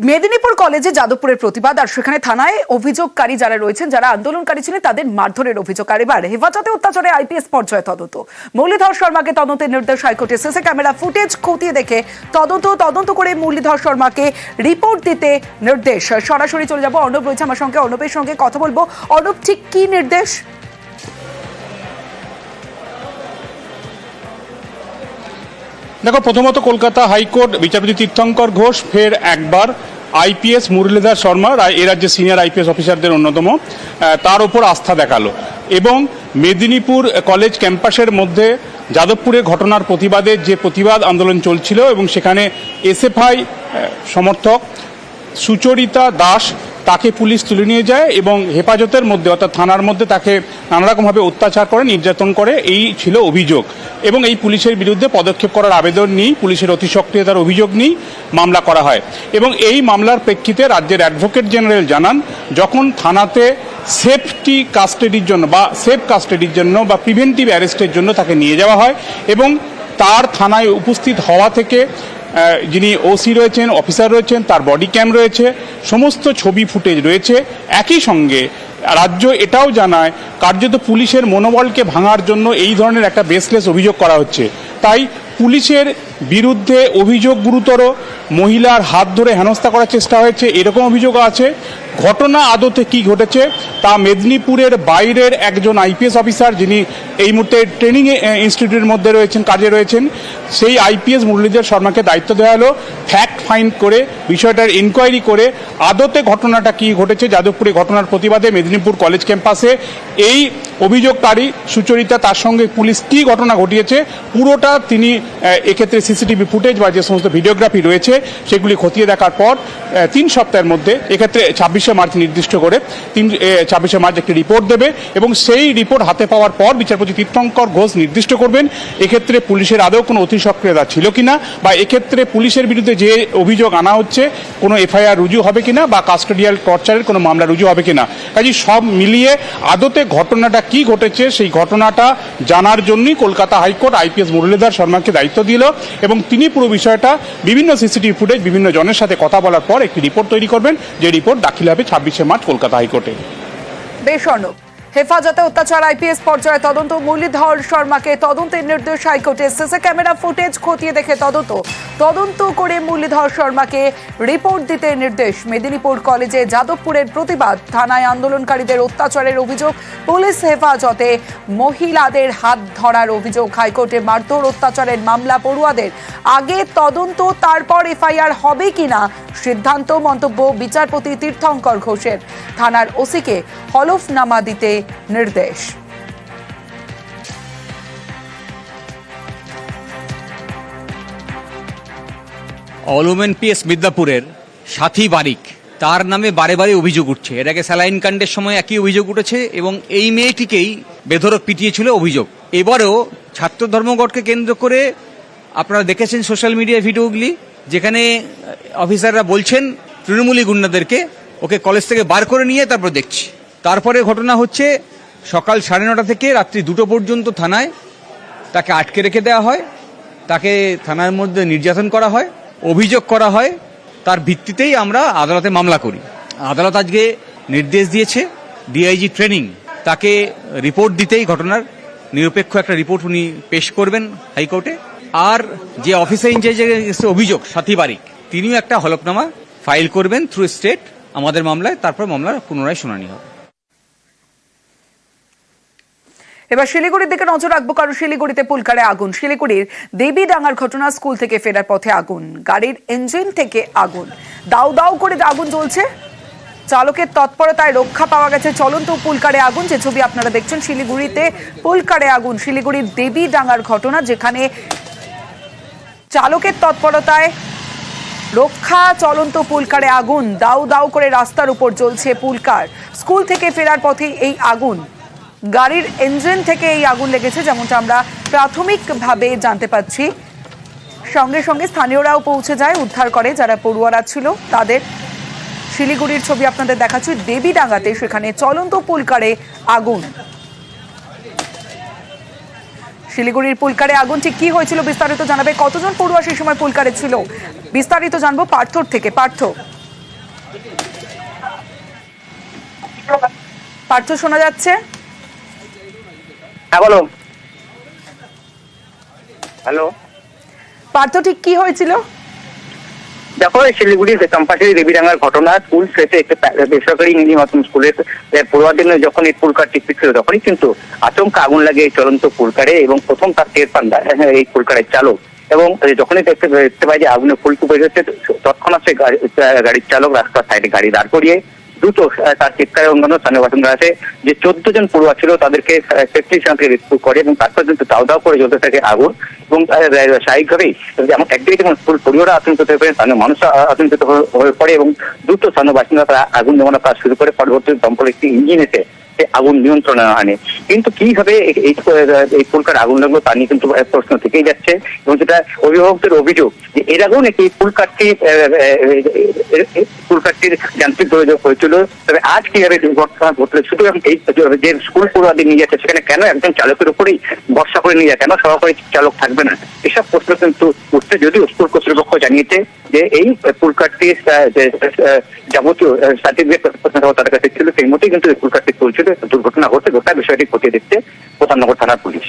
মেদিনীপুর কলেজে যাদবপুরের প্রতিবাদ আর সেখানে থানায় অভিযোগকারী যারা রয়েছেন, যারা আন্দোলনকারী ছিলেন, তাদের মারধরের অভিযোগ। আর এবার হেফাজতে অত্যাচারে আইপিএস পর্যায়ে তদন্ত। মুরলীধর শর্মাকে তদন্তের নির্দেশ হাইকোর্টে। সিসি ক্যামেরা ফুটেজ খতিয়ে দেখে তদন্ত তদন্ত করে মুরলীধর শর্মাকে রিপোর্ট দিতে নির্দেশ। সরাসরি চলে যাব। অর্ণব রয়েছে আমার সঙ্গে। অর্ণবের সঙ্গে কথা বলব। অর্ণব, ঠিক কি নির্দেশ? দেখো, প্রথমত কলকাতা হাইকোর্ট বিচারপতি তীর্থঙ্কর ঘোষ, ফের একবার আইপিএস মুরলীধর শর্মা এ রাজ্যের সিনিয়র আইপিএস অফিসারদের অন্যতম। তার ওপর আস্থা দেখাল। এবং মেদিনীপুর কলেজ ক্যাম্পাসের মধ্যে যাদবপুরে ঘটনার প্রতিবাদে যে প্রতিবাদ আন্দোলন চলছিল এবং সেখানে এসএফআই সমর্থক সুচরিতা দাস তাকে পুলিশ তুলে নিয়ে যায় এবং হেফাজতের মধ্যে, অর্থাৎ থানার মধ্যে তাকে নানারকমভাবে অত্যাচার করে, নির্যাতন করে, এই ছিল অভিযোগ। এবং এই পুলিশের বিরুদ্ধে পদক্ষেপ করার আবেদন নেই, পুলিশের অতি সক্রিয়তার অভিযোগ নেই, মামলা করা হয়। এবং এই মামলার প্রেক্ষিতে রাজ্যের অ্যাডভোকেট জেনারেল জানান, যখন থানাতে সেফটি কাস্টাডির জন্য বা সেফ কাস্টাডির জন্য বা প্রিভেন্টিভ অ্যারেস্টের জন্য তাকে নিয়ে যাওয়া হয় এবং তার থানায় উপস্থিত হওয়া থেকে যিনি ওসি রয়েছেন অফিসার রয়েছেন, তার বডি ক্যাম রয়েছে, সমস্ত ছবি ফুটেজ রয়েছে। একই সঙ্গে রাজ্য এটাও জানায়, কার্যত পুলিশের মনোবলকে ভাঙার জন্য এই ধরনের একটা বেসলেস অভিযোগ করা হচ্ছে। তাই পুলিশের বিরুদ্ধে অভিযোগ গুরুতর, মহিলার হাত ধরে হেনস্থা করার চেষ্টা হয়েছে, এরকম অভিযোগ আছে। ঘটনা আদতে কি ঘটেছে, তা মেদিনীপুরের বাইরের একজন আইপিএস অফিসার যিনি এই মুহূর্তে ট্রেনিং ইনস্টিটিউটের মধ্যে রয়েছেন, কাজে রয়েছেন সেই আইপিএস মুরলীধর শর্মাকে দায়িত্ব দেওয়া হলো। ফ্যাক্ট ফাইন্ড করে, বিষয়টার ইনকোয়ারি করে, আদতে ঘটনাটা কি ঘটেছে, যাদবপুরে ঘটনার প্রতিবাদে মেদিনীপুর কলেজ ক্যাম্পাসে এই অভিযোগকারী সুচরিতা, তার সঙ্গে পুলিশ কি ঘটনা ঘটিয়েছে, পুরোটা তিনি এক্ষেত্রে সিসিটিভি ফুটেজ বা যে সমস্ত ভিডিওগ্রাফি রয়েছে, সেগুলি খতিয়ে দেখার পর তিন সপ্তাহের মধ্যে, এক্ষেত্রে ছাব্বিশে মার্চ নির্দিষ্ট করে, তিন ছাব্বিশে মার্চ একটি রিপোর্ট দেবে এবং সেই রিপোর্ট হাতে পাওয়ার পর বিচারপতি তীর্থঙ্কর ঘোষ নির্দিষ্ট করবেন। এক্ষেত্রে পুলিশের আদৌ কোনো অতি সক্রিয়তা ছিল কিনা বা এক্ষেত্রে পুলিশের বিরুদ্ধে যে অভিযোগ আনা হচ্ছে, কোনো এফআইআর রুজু হবে কিনা বা কাস্টোডিয়াল টর্চারের কোনো মামলা রুজু হবে কিনা। কাজে, সব মিলিয়ে আদতে ঘটনাটা কি ঘটেছে সেই ঘটনাটা জানার জন্যই Kolkata high court IPS Muralidhar শর্মাকে দায়িত্ব দিল এবং তিনি পুরো বিষয়টা বিভিন্ন সিসিটিভি ফুটেজ বিভিন্ন জনের সাথে কথা বলার পর একটি রিপোর্ট তৈরি করবেন। যে রিপোর্ট দাখিল হবে ছাব্বিশে মার্চ কলকাতা হাইকোর্টে। বেশ হেফাজতে অত্যাচার, আইপিএস পর্যায়ে তদন্ত, মুরলীধর শর্মাকে তদন্তের নির্দেশ হাইকোর্টে। সিসি ক্যামেরা ফুটেজ খতিয়ে দেখে তদন্ত। তদন্ত করে মুরলীধর শর্মাকে রিপোর্ট দিতে নির্দেশ। মেদিনীপুর কলেজে যাদবপুরের প্রতিবাদ। থানায় আন্দোলনকারীদের অত্যাচারের অভিযোগ। পুলিশ হেফাজতে মহিলাদের হাত ধরার অভিযোগ। হাইকোর্টে মারধর, অত্যাচারের মামলা পড়ুয়াদের। আগে তদন্ত, তারপর এফআইআর হবে কিনা? সিদ্ধান্ত, মন্তব্য বিচারপতি তীর্থঙ্কর ঘোষের। থানার ওসিকে হলফনামা দিতে নির্দেশ। অলুমেন পিএস মিদনাপুরের সাথী বারিক, তার নামে বারে বারে অভিযোগ উঠছে। এর আগে স্যালাইন কাণ্ডের সময় একই অভিযোগ উঠেছে এবং এই মেয়েটিকেই বেধরক পিটিয়েছিল অভিযোগ। এবারেও ছাত্র ধর্মঘটকে কেন্দ্র করে আপনারা দেখেছেন সোশ্যাল মিডিয়া ভিডিওগুলি, যেখানে অফিসাররা বলছেন, তৃণমূলী গুন্ডাদেরকে ওকে কলেজ থেকে বার করে নিয়ে তারপর দেখছি। তারপরে ঘটনা হচ্ছে সকাল সাড়ে নটা থেকে রাত্রি দুটো পর্যন্ত থানায় তাকে আটকে রেখে দেওয়া হয়। তাকে থানার মধ্যে নির্যাতন করা হয়, অভিযোগ করা হয়। তার ভিত্তিতেই আমরা আদালতে মামলা করি। আদালত আজকে নির্দেশ দিয়েছে ডিআইজি ট্রেনিং। তাকে রিপোর্ট দিতেই ঘটনার নিরপেক্ষ একটা রিপোর্ট উনি পেশ করবেন হাইকোর্টে। আর যে অফিসার ইনচার্জের অভিযোগ, সাথী বারিক, তিনিও একটা হলফনামা ফাইল করবেন থ্রু স্টেট আমাদের মামলায়, তারপর মামলার পুনরায় শুনানি হবে। এবার শিলিগুড়ির দিকে নজর রাখব, কারণ শিলিগুড়িতে পুলকারে আগুন। শিলিগুড়ির দেবী ডাঙ্গার ঘটনা স্কুল থেকে ফেরার পথে আগুন। গাড়ির ইঞ্জিন থেকে আগুন। দাউ দাউ করে আগুন জ্বলছে, চালকের তৎপরতায় রক্ষা পাওয়া গেছে। চলন্ত পুলকারে আগুন, যে ছবি আপনারা দেখছেন, শিলিগুড়িতে পুলকারে আগুন। শিলিগুড়ির দেবী ডাঙ্গার ঘটনা, যেখানে চালকের তৎপরতায় রক্ষা চলন্ত পুলকারে আগুন। দাউ দাউ করে রাস্তার উপর জ্বলছে পুলকার। স্কুল থেকে ফেরার পথে এই আগুন। গাড়ির ইঞ্জিন থেকে এই আগুন লেগেছে, যেমনটা আমরা প্রাথমিকভাবে জানতে পাচ্ছি। সঙ্গে সঙ্গে স্থানীয়রাও পৌঁছে যায়, উদ্ধার করে যারা পড়ুয়ারা ছিল তাদের। শিলিগুড়ির ছবি আপনাদের দেখাচ্ছি, দেবীডাঙ্গাতে সেখানে চলন্ত পুলকারে আগুন। শিলিগুড়ির পুলকারে আগুন, ঠিক কি হয়েছিল বিস্তারিত জানাবে? কতজন পড়ুয়া সেই সময় পুলকারে ছিল? বিস্তারিত জানব পার্থর থেকে। পার্থ। পার্থ শোনা যাচ্ছে? হ্যাঁ বলো। হ্যালো। পার্থ ঠিক কি হয়েছিল? দেখো শিলিগুড়ির চম্পাশালী দেবীডাঙ্গার ঘটনা স্কুল শেষে একটি বেসরকারি ইংরেজি মাধ্যম স্কুলের জন্য যখন এই পুলকার টিকছিল তখনই কিন্তু আচমকা আগুন লাগে এই চলন্ত পুলকারে এবং প্রথম তার টের পান এই পুলকারের চালক। এবং যখনই দেখতে দেখতে পাই যে আগুনে ফুলকু বেরোচ্ছে তৎক্ষণাৎ সে গাড়ি- গাড়ির চালক রাস্তার সাইডে গাড়ি দাঁড় করিয়ে দ্রুত তার চিৎকারে অন্যান্য স্থানীয় বাসিন্দারা আছে যে চোদ্দ জন পড়ুয়া ছিল তাদেরকে সেফটি সঙ্গে রেস্কিউ করে এবং তারপর কিন্তু দাও দাও করে জ্বলতে থাকে আগুন এবং স্বাভাবিকভাবেই যেমন একদিকে যেমন স্কুল পড়ুয়ারা আতঙ্কিত হয়ে পড়ে, স্থানীয় মানুষ আতঙ্কিত হয়ে- পড়ে এবং দ্রুত স্থানীয় বাসিন্দা তারা আগুন নেওয়ানোর কাজ শুরু করে। পরবর্তী দমকল একটি ইঞ্জিন এসে আগুন নিয়ন্ত্রণে আনে। কিন্তু কীভাবে এই- পুলকার আগুন লাগল তা নিয়ে কিন্তু প্রশ্ন থেকেই যাচ্ছে। এবং যেটা অভিভাবকদের অভিযোগ যে এর আগেও নাকি পুলকারটি পুলকারটির যান্ত্রিক গোলযোগ হয়েছিল। তবে আজ কীভাবে দুর্ঘটনা ঘটলো, শুধু এই যে স্কুল পড়ুয়াদের নিয়ে যাচ্ছে, সেখানে কেন একজন চালকের উপরেই ভরসা করে নিয়ে যায়? কেন সহকারী চালক থাকবে না? এসব প্রশ্ন কিন্তু উঠছে, যদিও স্কুল কর্তৃপক্ষ জানিয়েছে যে এই যে আহ, যাবতীয় সার্টিফিকেট তাদের কাছে ছিল সেই মতেই কিন্তু এই পুলকারটি চলছিল দুর্ঘটনা ঘটে গোটা বিষয়টি খতিয়ে দেখছে প্রধাননগর থানার পুলিশ।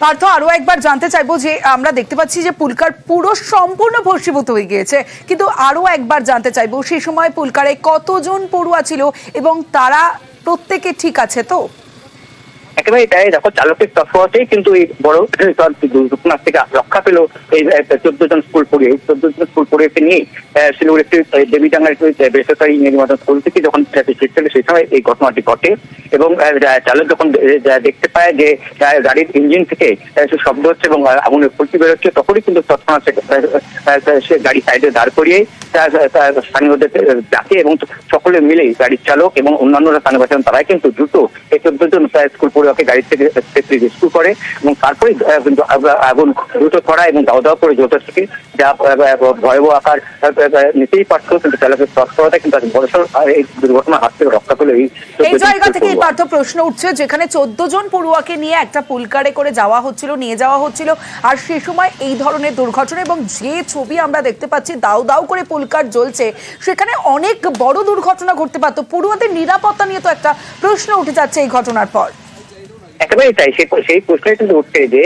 পার্থ আরও একবার জানতে চাইব যে আমরা দেখতে পাচ্ছি যে পুলকার পুরো সম্পূর্ণ ভস্মীভূত হয়ে গিয়েছে কিন্তু আরও একবার জানতে চাইব সেই সময় পুলকারে কতজন পড়ুয়া ছিল এবং তারা প্রত্যেকে ঠিক আছে তো? একেবারে তাই দেখো চালকের তৎপরতেই কিন্তু এই বড় দুর্ঘটনা থেকে রক্ষা পেল এই চোদ্দ জন স্কুল পড়িয়ে এই চোদ্দ জন স্কুল পড়িয়েকে নিয়ে শিলিগুড়ি একটি দেবীডাঙ্গার একটি বেসরকারি মাধ্যম স্কুল থেকে যখন ট্রাফিক ছিল সেই সময় এই ঘটনাটি ঘটে এবং চালক যখন দেখতে পায় যে গাড়ির ইঞ্জিন থেকে শব্দ হচ্ছে এবং আগুনের ফুলকি বেরোচ্ছে তখনই কিন্তু তৎক্ষণাৎ সে, গাড়ি সাইডে দাঁড় করিয়ে স্থানীয়দের ডাকে এবং সকলে মিলে গাড়ির চালক এবং অন্যান্যরা স্থানীয় তারাই কিন্তু দ্রুত এই চোদ্দ জন প্রায় স্কুল পড়ুয়াকে গাড়ি থেকে সেফটি রেস্কিউ করে এবং তারপরে আগুন দ্রুত ছড়া এবং দাও দাও করে জ্বলতে থাকে যা ভয়াবহ আকার নিতেই পারতো কিন্তু চালকের তৎপরতা কিন্তু আজ বড়সড় এই দুর্ঘটনার হাত থেকে রক্ষা পেল এই 14 এই জন জায়গা থেকে পার্থ প্রশ্ন উঠছে যেখানে চোদ্দ জন পড়ুয়াকে নিয়ে একটা পুলকারে করে যাওয়া হচ্ছিল নিয়ে যাওয়া হচ্ছিল আর সে সময় এই ধরনের দুর্ঘটনা এবং যে ছবি আমরা দেখতে পাচ্ছি দাউ দাউ করে পুলকার জ্বলছে সেখানে অনেক বড় দুর্ঘটনা ঘটতে পারতো। পড়ুয়াদের নিরাপত্তা নিয়ে তো একটা প্রশ্ন উঠে যাচ্ছে এই ঘটনার পর। একেবারেই তাই। সেই সেই প্রশ্নই কিন্তু উঠছে যে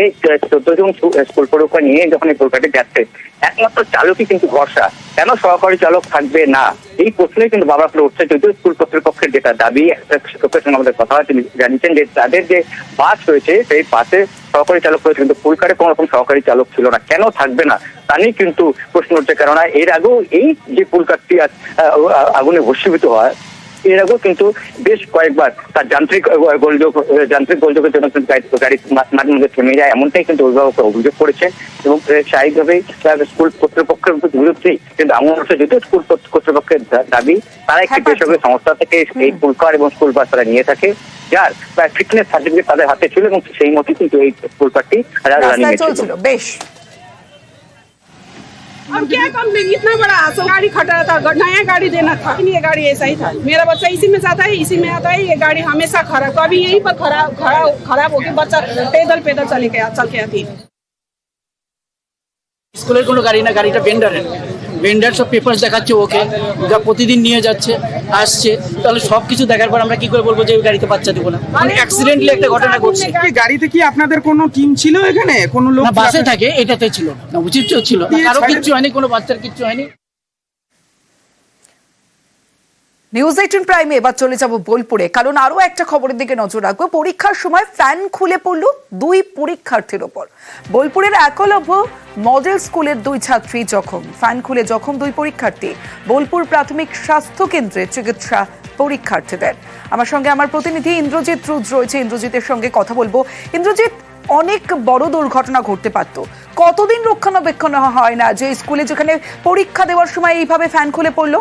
চোদ্দ জন স্কুল পড়ুয়া নিয়ে যখন এই কলকাতায় যাচ্ছে, একমাত্র চালকই কিন্তু ভরসা। কেন সহকারী চালক থাকবে না? এই প্রশ্নই কিন্তু বাবা করে উঠছে। যদিও স্কুল কর্তৃপক্ষের যেটা দাবি শিক্ষকের সঙ্গে আমাদের কথা তিনি জানিয়েছেন যে, তাদের যে বাস রয়েছে, সেই বাসে সহকারী চালক রয়েছে, কিন্তু পুলকারে কোনো রকম সহকারী চালক ছিল না। কেন থাকবে না? তা নিয়ে কিন্তু প্রশ্ন উঠছে। কেননা, এর আগেও এই যে পুলকারটি আগুনে ভস্মীভূত হয় এর আগেও কিন্তু বেশ কয়েকবার তার যান্ত্রিক গোলযোগ যান্ত্রিক গোলযোগের জন্য কিন্তু গাড়ি মাঝে মধ্যে থেমে যায় এমনটাই কিন্তু অভিভাবকরা অভিযোগ করেছেন। এবং স্বাভাবিকভাবেই তার স্কুল কর্তৃপক্ষের বিরুদ্ধেই কিন্তু হচ্ছে যদিও স্কুল কর্তৃপক্ষের দাবি তারা একটি হ্যাঁ, বেসরকারি সংস্থা থেকে এই পুলকার এবং স্কুল বাস তারা নিয়ে থাকে যার ফিটনেস সার্টিফিকেট তাদের হাতে ছিল এবং সেই মতে কিন্তু এই রানিং রাস্তায় বেশ। अब क्या कम देंगे इतना बड़ा सो गाड़ी खटा था ग- नया गाड़ी देना था लेकिन ये गाड़ी ऐसा ही था मेरा बच्चा इसी में जाता है इसी में आता है ये गाड़ी हमेशा खराब कभी यहीं पर खराब खराब खराब होके बच्चा पैदल पैदल चले गया चल के आती है স্কুলের কোনো গাড়ি না গাড়িটা ভেন্ডারের ভেন্ডার সব পেপার দেখাচ্ছে ওকে যা প্রতিদিন নিয়ে যাচ্ছে আসছে। তাহলে সব কিছু দেখার পর আমরা কি করে বলব যে ওই গাড়িতে বাচ্চা দেবো না? মানে অ্যাক্সিডেন্টলি একটা ঘটনা ঘটছে। কি গাড়িতে কি আপনাদের কোনো টিম ছিল এখানে? কোনো লোক বাসে থাকে এটাতে ছিল না উচিত ছিল কারও কিচ্ছু হয়নি কোনো বাচ্চার কিচ্ছু হয়নি। নিউজ এইটিন প্রাইমে এবার চলে যাব বোলপুরে। কারণ আরও একটা খবরের দিকে নজর রাখব। পরীক্ষার সময় ফ্যান খুলে পড়ল দুই পরীক্ষার্থীর ওপর। বোলপুরের একলভ্য মডেল স্কুলের দুই ছাত্রী জখম। ফ্যান খুলে জখম দুই পরীক্ষার্থী। বোলপুর প্রাথমিক স্বাস্থ্য কেন্দ্রে চিকিৎসা পরীক্ষার্থীদের। আমার সঙ্গে আমার প্রতিনিধি ইন্দ্রজিৎ রুদ রয়েছে। ইন্দ্রজিতের সঙ্গে কথা বলব। ইন্দ্রজিৎ, অনেক বড় দুর্ঘটনা ঘটতে পারতো। কতদিন রক্ষণাবেক্ষণ হয় না যে স্কুলে যেখানে পরীক্ষা দেওয়ার সময় এইভাবে ফ্যান খুলে পড়ল?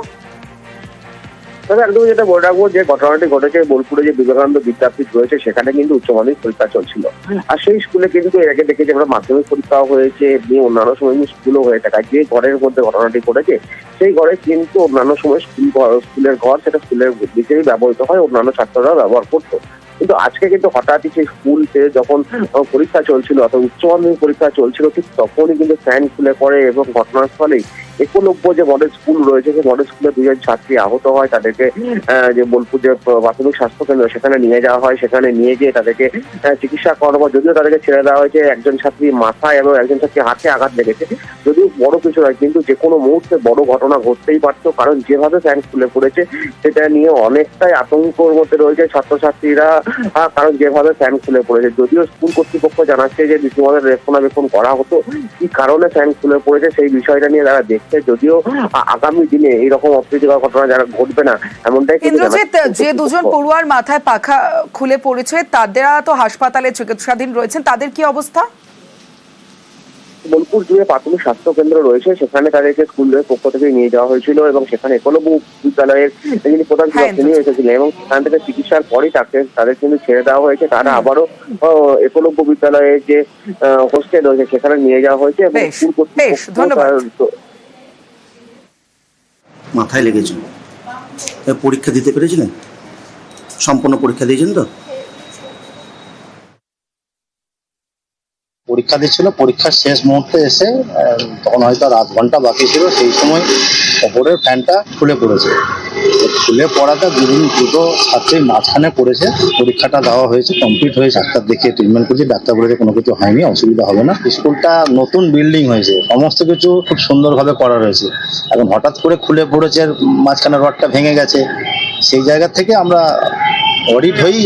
তবে একদম যেটা বলে রাখব যে ঘটনাটি ঘটেছে বোলপুরে যে বিবেকানন্দ বিদ্যাপীঠ রয়েছে সেখানে কিন্তু উচ্চ মাধ্যমিক পরীক্ষা চলছিল। আর সেই স্কুলে কিন্তু এর আগে দেখেছি আমরা মাধ্যমিক পরীক্ষাও হয়েছে এমনি অন্যান্য সময় কিন্তু স্কুলও হয়ে থাকে। যে ঘরের মধ্যে ঘটনাটি ঘটেছে সেই ঘরে কিন্তু অন্যান্য সময় স্কুল স্কুলের ঘর সেটা স্কুলের হিসেবে ব্যবহৃত হয় অন্যান্য ছাত্ররা ব্যবহার করতো। কিন্তু আজকে কিন্তু হঠাৎই সেই স্কুলতে যখন পরীক্ষা চলছিল অর্থাৎ উচ্চ মাধ্যমিক পরীক্ষা চলছিল ঠিক তখনই কিন্তু ফ্যান খুলে পড়ে এবং ঘটনাস্থলেই একলব্য যে মডেল স্কুল রয়েছে, সেই মডেল স্কুলে দুজন ছাত্রী আহত হয়। তাদেরকে যে বোলপুর যে প্রাথমিক স্বাস্থ্য কেন্দ্র, সেখানে নিয়ে যাওয়া হয়। সেখানে নিয়ে গিয়ে তাদেরকে চিকিৎসা করানো হয়। যদিও তাদেরকে ছেড়ে দেওয়া হয়েছে, একজন ছাত্রী মাথায় এবং একজন ছাত্রী হাতে আঘাত লেগেছে। যদিও বড় কিছু নয়, কিন্তু যে কোনো মুহূর্তে বড় ঘটনা ঘটতেই পারতো। কারণ যেভাবে ফ্যান খুলে পড়েছে, সেটা নিয়ে অনেকটাই আতঙ্কর মধ্যে রয়েছে ছাত্রছাত্রীরা। কারণ যেভাবে ফ্যান খুলে পড়েছে, যদিও স্কুল কর্তৃপক্ষ জানাচ্ছে যে রীতিমতো রক্ষণাবেক্ষণ করা হতো। কি কারণে ফ্যান খুলে পড়েছে, সেই বিষয়টা নিয়ে তারা দেখছে যদিও আগামী দিনে এইরকম অপ্রীতিকর ঘটনা যারা ঘটবে না এমনটাই কিন্তু ইন্দ্রজিৎ যে দুজন পড়ুয়ার মাথায় পাখা খুলে পড়েছে তাদেরা তো হাসপাতালে চিকিৎসাধীন রয়েছেন তাদের কি অবস্থা? বোলপুর জুড়ে প্রাথমিক স্বাস্থ্য কেন্দ্র রয়েছে সেখানে তাদেরকে স্কুলের পক্ষ থেকে নিয়ে যাওয়া হয়েছিল এবং সেখানে একলব্য বিদ্যালয়ের যিনি প্রধান হ্যাঁ, শিক্ষক তিনি এসেছিলেন এবং সেখান থেকে চিকিৎসার পরই তাকে তাদের কিন্তু ছেড়ে দেওয়া হয়েছে। তারা আবারও একলব্য বিদ্যালয়ের যে হোস্টেল রয়েছে সেখানে নিয়ে যাওয়া হয়েছে এবং স্কুল কর্তৃপক্ষ মাথায় লেগেছিল। পরীক্ষা দিতে পেরেছিলেন? সম্পূর্ণ পরীক্ষা দিয়েছেন তো? পরীক্ষা দিচ্ছিল, পরীক্ষার শেষ মুহূর্তে এসে তখন হয়তো আর আধ ঘণ্টা বাকি ছিল, সেই সময় ওপরের ফ্যানটা খুলে পড়েছে। খুলে পড়াটা দুদিন দুটো ছাত্রীর মাঝখানে পড়েছে। পরীক্ষাটা দেওয়া হয়েছে কমপ্লিট হয়েছে, ডাক্তার দেখিয়ে ট্রিটমেন্ট করেছে, ডাক্তার বলেছে কোনো কিছু হয়নি, অসুবিধা হবে না। স্কুলটা নতুন বিল্ডিং হয়েছে, সমস্ত কিছু খুব সুন্দরভাবে করা রয়েছে। এখন হঠাৎ করে খুলে পড়েছে আর মাঝখানে রডটা ভেঙে গেছে। সেই জায়গা থেকে আমরা অডিট হয়েই